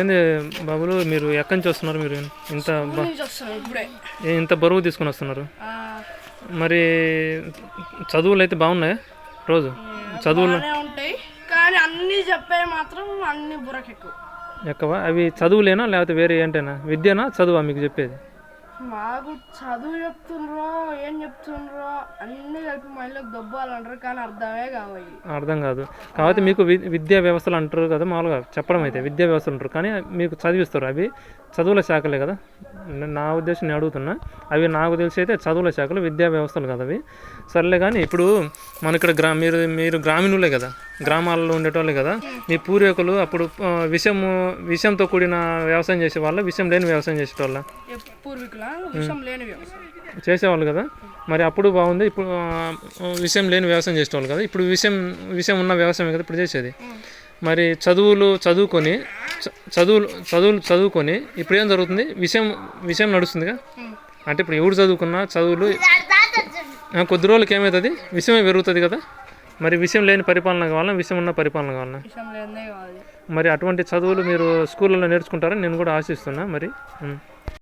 ఏంది బాబులు మీరు ఎక్కడి నుంచి వస్తున్నారు మీరు? ఇంత ఇంత బరువు తీసుకుని వస్తున్నారు? మరి చదువులు అయితే బాగున్నాయా రోజు? చదువులు ఉంటాయి కానీ అన్ని చెప్పే మాత్రం అన్ని బుర్రకెక్కువ. ఎక్కువ? అవి చదువులేనా లేకపోతే వేరే ఏంటేనా? విద్యనా చదువా మీకు చెప్పేది? మాకు చదువు చెప్తుండ్రో ఏం చెప్తుండ్రో అన్ని కలిపి మైండ్లోకి దొబ్బాలంటారు కానీ అర్థమే కావాలి అర్థం కాదు. కాబట్టి మీకు విద్యా వ్యవస్థలు అంటారు కదా మామూలుగా చెప్పడం అయితే విద్యా వ్యవస్థలు అంటారు. కానీ మీకు చదివిస్తారు. అవి చదువుల శాఖలే కదా. నా ఉద్దేశం నేను అడుగుతున్నా. అవి నాకు తెలిసి అయితే చదువుల శాఖలు విద్యా వ్యవస్థలు కదా అవి. సర్లే కానీ ఇప్పుడు మన ఇక్కడ గ్రా మీరు మీరు గ్రామీణులే కదా. గ్రామాల్లో ఉండేటోళ్ళే కదా. మీ పూర్వీకులు అప్పుడు విషము విషంతో కూడిన వ్యవసాయం చేసే వాళ్ళ విషం లేని వ్యవసాయం చేసేటోళ్ళ? విషయం చేసేవాళ్ళు కదా. మరి అప్పుడు బాగుంది. ఇప్పుడు విషయం లేని వ్యవసాయం చేసేవాళ్ళు కదా. ఇప్పుడు విషయం విషయం ఉన్న వ్యవసాయం కదా ఇప్పుడు చేసేది. మరి చదువులు చదువుకొని చదువులు చదువులు చదువుకొని ఇప్పుడు ఏం జరుగుతుంది? విషయం విషయం నడుస్తుందిగా? అంటే ఇప్పుడు ఎవరు చదువుకున్నా చదువులు కొద్ది రోజులకి ఏమవుతుంది విషయమే పెరుగుతుంది కదా? మరి విషయం లేని పరిపాలన కావాలన్నా విషయం ఉన్న పరిపాలన కావాలన్నా కావాలి. మరి అటువంటి చదువులు మీరు స్కూళ్ళలో నేర్చుకుంటారని నేను కూడా ఆశిస్తున్నా మరి.